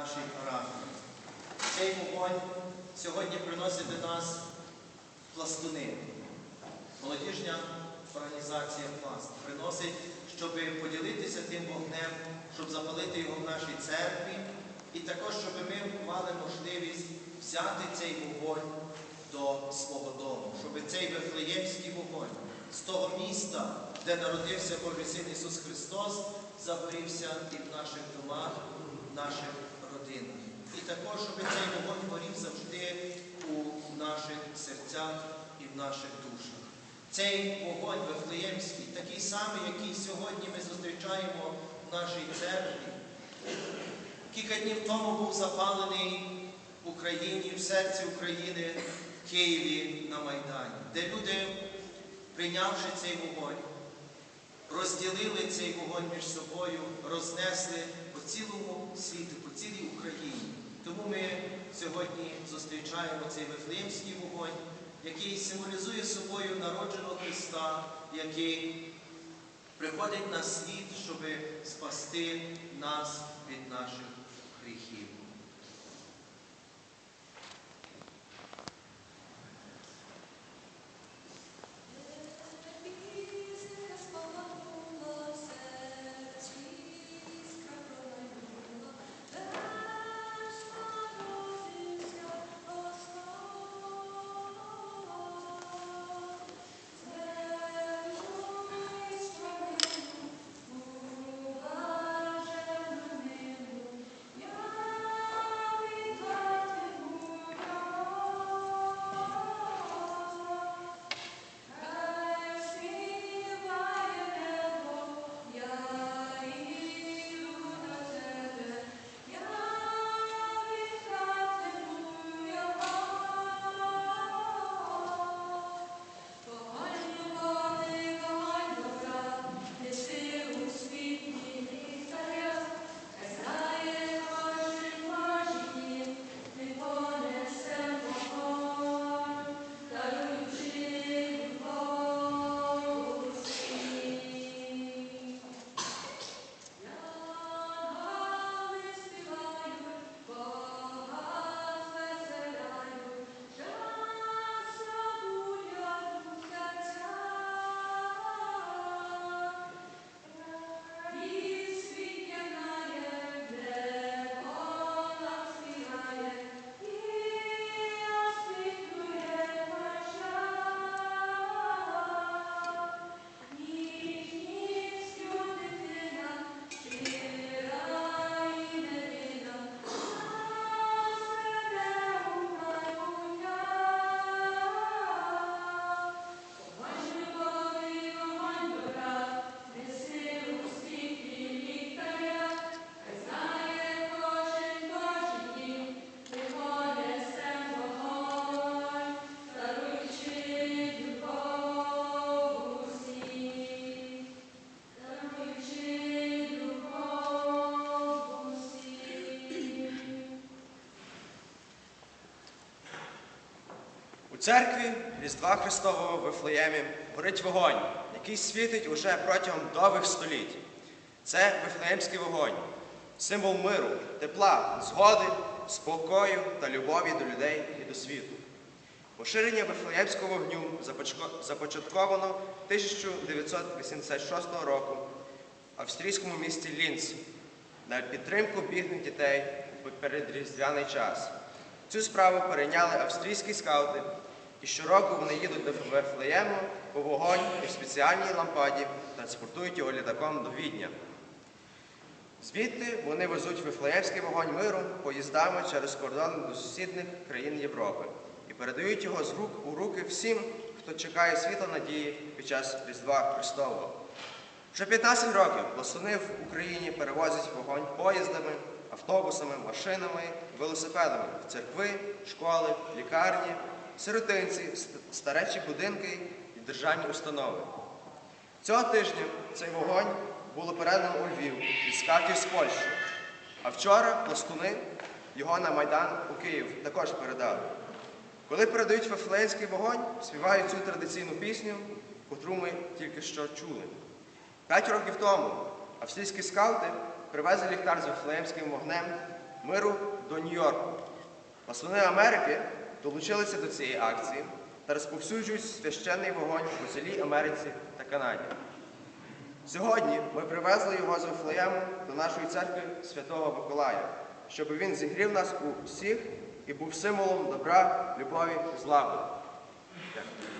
нашій парафії. Цей вогонь сьогодні приносить до нас пластуни. Молодіжня організація Пласт приносить, щоб поділитися тим вогнем, щоб запалити його в нашій церкві, і також, щоб ми мали можливість взяти цей вогонь до свого дому, щоб цей Вифлеємський вогонь з того міста, де народився Божий Син Ісус Христос, загорівся і в наших домах, в наших родинах. І також, щоб цей вогонь горів завжди у наших серцях і в наших душах. Цей вогонь Вифлеємський, такий самий, який сьогодні ми зустрічаємо в нашій церкві. Кілька днів тому був запалений в Україні, в серці України, в Києві на Майдані, де люди, прийнявши цей вогонь, розділили цей вогонь між собою, рознесли по цілому світу, по цілій Україні. Тому ми сьогодні зустрічаємо цей Вифлеємський вогонь, який символізує собою народженого Христа, який приходить на світ, щоб спасти нас від наших гріхів. Церкві Різдва Христового Вифлеємі горить вогонь, який світить уже протягом довгих століть. Це Вифлеємський вогонь, символ миру, тепла, згоди, спокою та любові до людей і до світу. Поширення Вифлеємського вогню започатковано 1986 року в австрійському місті Лінц на підтримку бідних дітей у передріздвяний час. Цю справу перейняли австрійські скаути, і щороку вони їдуть до Вифлеєму по вогонь і в спеціальній лампаді транспортують його літаком до Відня. Звідти вони везуть Вифлеємський вогонь миру поїздами через кордон до сусідних країн Європи і передають його з рук у руки всім, хто чекає світла надії під час Різдва Христового. Вже 15 років пластуни в Україні перевозять вогонь поїздами, автобусами, машинами, велосипедами в церкви, школи, лікарні, сиротинці, старечі будинки і державні установи. Цього тижня цей вогонь було передано у Львів від скаутів з Польщі. А вчора пластуни його на Майдан у Київ також передали. Коли передають Вифлеємський вогонь, співають цю традиційну пісню, котру ми тільки що чули. П'ять років тому австрійські скаути привезли ліхтар з Вифлеємським вогнем миру до Нью-Йорку. Послани Америки долучилися до цієї акції та розповсюджують священний вогонь у цілій Америці та Канаді. Сьогодні ми привезли його з Вифлеєму до нашої церкви Святого Миколая, щоб він зігрів нас у всіх і був символом добра, любові, злагоди. Дякую.